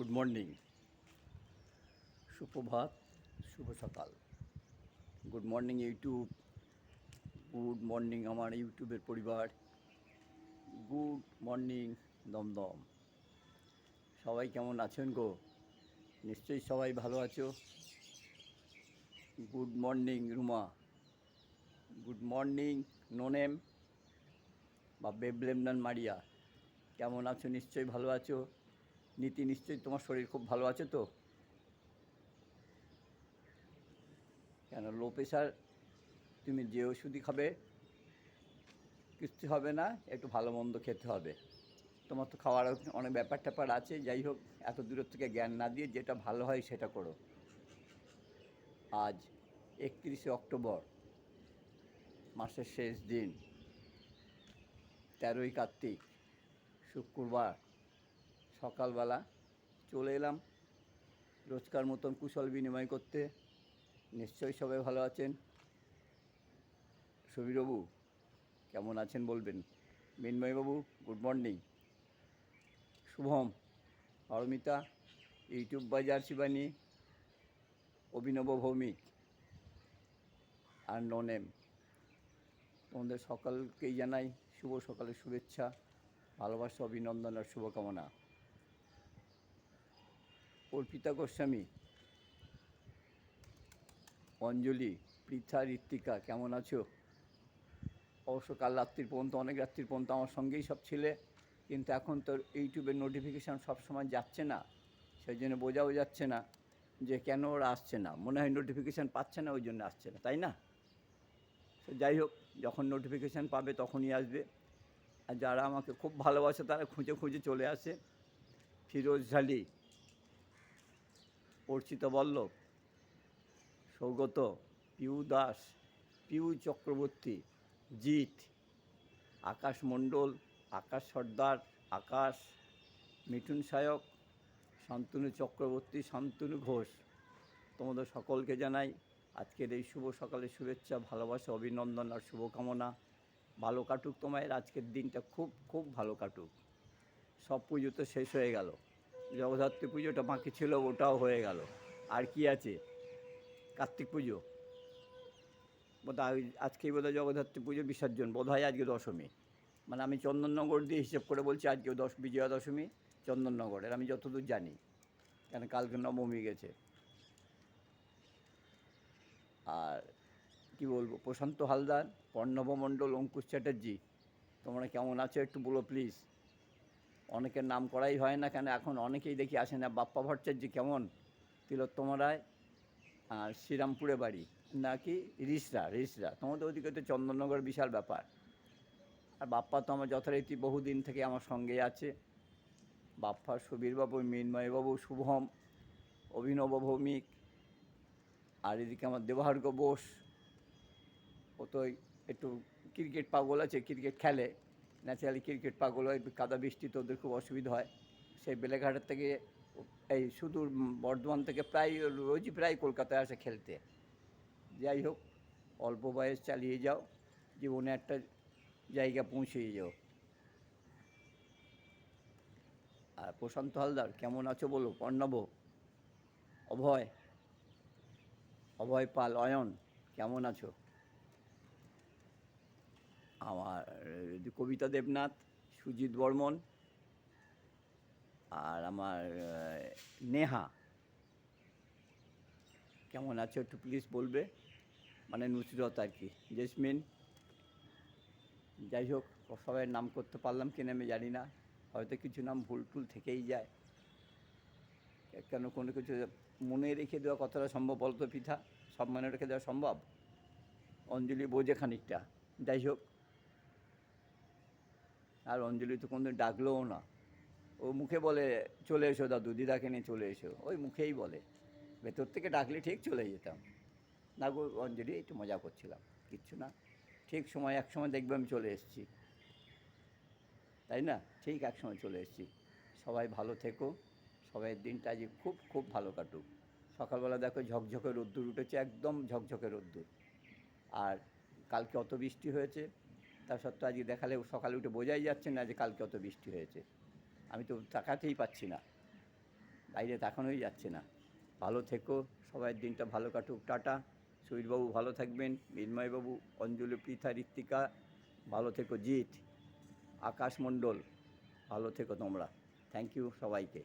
Good morning সুপ্রভাত শুভ সকাল good morning YouTube good morning আমার ইউটিউবের পরিবার গুড মর্নিং দমদম সবাই কেমন আছেন গো নিশ্চয়ই সবাই ভালো আছো good morning Ruma good morning নোনেম বা বেবলেমনান মারিয়া কেমন আছো নিশ্চয়ই ভালো আছো নীতি নিশ্চয়ই তোমার শরীর খুব ভালো আছে তো? কেন লো প্রেশার তুমি যে ওষুধই খাবে, কিচ্ছু হবে না, একটু ভালো মন্দ খেতে হবে। তোমার তো খাওয়ার অনেক ব্যাপার ট্যাপার আছে, যাই হোক, এত দূরের থেকে জ্ঞান না দিয়ে যেটা ভালো হয় সেটা করো। আজ একত্রিশে অক্টোবর, মাসের শেষ দিন, তেরোই কার্তিক, শুক্রবার। সকালবেলা চলে এলাম। রোজকার মতন কুশল বিনিময় করতে। নিশ্চয়ই সবাই ভালো আছেন। সুবীরবাবু, কেমন আছেন বলবেন? মিন্ময়বাবু good morning Shubham, Armita, YouTube বাজার শিবানী, অভিনব ভৌমিক, আর ননেম। তোমাদের সকলকেই জানাই শুভ সকালের শুভেচ্ছা, ভালোবাসা, অভিনন্দন আর শুভকামনা। অর্পিতা গোস্বামী। অঞ্জলি, পৃথা, ঋত্বিকা, কেমন আছো? অবশ্য কাল রাত্রির পর্যন্ত, অনেক রাত্রির পর্যন্ত আমার সঙ্গেই সব ছিলে, কিন্তু এখন তো ইউটিউবের নোটিফিকেশান সবসময় যাচ্ছে না সেই জন্য বোঝাও যাচ্ছে না যে কেন ওরা আসছে না। মনে হয় নোটিফিকেশান পাচ্ছে না, ওই জন্য আসছে না, তাই না? তো যাই হোক, যখন নোটিফিকেশান পাবে তখনই আসবে। আর যারা আমাকে খুব ভালোবাসে, তারা খুঁজে খুঁজে চলে আসে। ফিরোজ ঝালি অর্চিত বল্লভ, সৌগত, পিউ দাস, পিউ চক্রবর্তী, জিৎ, আকাশ মণ্ডল, আকাশ সর্দার, আকাশ, মিঠুন সায়ক, শান্তনু চক্রবর্তী, শান্তনু ঘোষ। তোমাদের সকলকে জানাই আজকের এই শুভ সকালের শুভেচ্ছা, ভালোবাসা, অভিনন্দন আর শুভকামনা। ভালো কাটুক তোমার আজকের দিনটা খুব খুব ভালো কাটুক। সব পুজো তো শেষ হয়ে গেল। জগদ্ধাত্রী পুজোটা বাকি ছিল, ওটাও হয়ে গেল। আর কি আছে? কার্তিক পুজো। বোধহয় আজকেই বোধহয় জগদ্ধাত্রী পুজো বিসর্জন। বোধহয় আজকে দশমী। মানে আমি চন্দননগর দিয়ে হিসেব করে বলছি আজকে দশ বিজয়া দশমী চন্দননগরের। আমি যতদূর জানি, কেন কালকে নবমী গেছে। আর কি বলব, প্রশান্ত হালদার পর্ণব মণ্ডল, অঙ্কুশ চ্যাটার্জি, তোমরা কেমন আছো একটু বলো প্লিজ অনেকের নাম করাই হয় না কেন? এখন অনেকেই দেখি আসে না, বাপ্পা ভট্টাচার্য কেমন? তিলোত্তম রায় আর শ্রীরামপুরে বাড়ি, নাকি রিসরা রিসরা। তোমাদের ওদিকে তো চন্দননগর বিশাল ব্যাপার। আর বাপ্পা তো আমার যথারীতি বহুদিন থেকে আমার সঙ্গে আছে। বাপ্পা সুবীরবাবু, মিন্ময়বাবু, শুভম, অভিনব ভৌমিক, আর এদিকে আমার দেবহার্গ বোস। ও তো একটু ক্রিকেট পাগল আছে, ক্রিকেট খেলে। ন্যাচারালি ক্রিকেট পাগল হয়, কাদা বৃষ্টিতে ওদের খুব অসুবিধা হয়। সেই বেলেঘাটের থেকে এই সুদূর বর্ধমান থেকে প্রায় রোজই প্রায় কলকাতায় আসে খেলতে। যাই হোক, অল্প বয়স চালিয়ে যাও, জীবনে একটা জায়গা পৌঁছিয়ে যাও। আর প্রশান্ত হালদার, কেমন আছো বলো? অর্ণব, অভয় অভয় পাল, অয়ন, কেমন আছো? আমার কবিতা দেবনাথ, সুজিত বর্মন আর আমার নেহা। কেমন আছো একটু প্লিজ বলবে? মানে নুসরত আর কি। জেসমিন, যাই হোক, সবাই নাম করতে পারলাম কিনা আমি জানি না। হয়তো কিছু নাম ভুল টুল থেকেই যায়। কেন কোনো কিছু মনে রেখে দেওয়া কতটা সম্ভব বলতো পিঠা? সব মনে রেখে দেওয়া সম্ভব? অঞ্জলি বোঝে খানিকটা। যাই হোক আর অঞ্জলি তো কোনো ডাকলোও না। ও মুখে বলে, চলে এসো দাদু, দিদাকে নিয়ে চলে এসো। ওই মুখেই বলে, ভেতর থেকে ডাকলে ঠিক চলে যেতাম। না গো, অঞ্জলি, একটু মজা করছিলাম, কিচ্ছু না। ঠিক সময়, এক সময় দেখবে আমি চলে এসেছি। তাই না? ঠিক এক সময় চলে এসেছি। সবাই ভালো থেকো। সবাই দিনটা আজ খুব খুব ভালো কাটুক। সকালবেলা দেখো ঝকঝকে রোদ্দুর উঠেছে, একদম ঝকঝকে রোদ্দুর। আর কালকে অত বৃষ্টি হয়েছে তা সত্ত্বেও আজকে দেখালে সকালে উঠে বোঝাই যাচ্ছে না যে কালকে অত বৃষ্টি হয়েছে। আমি তো তাকাতেই পাচ্ছি না। বাইরে তাকানোই যাচ্ছে না। ভালো থেকো, সবাই দিনটা ভালো কাটুক, টাটা। সুইটবাবু ভালো থাকবেন মিন্ময়বাবু অঞ্জলি পৃথা ঋত্বিকা, ভালো থেকো, জিৎ, আকাশ মণ্ডল, ভালো থেকো তোমরা। থ্যাংক ইউ সবাইকে।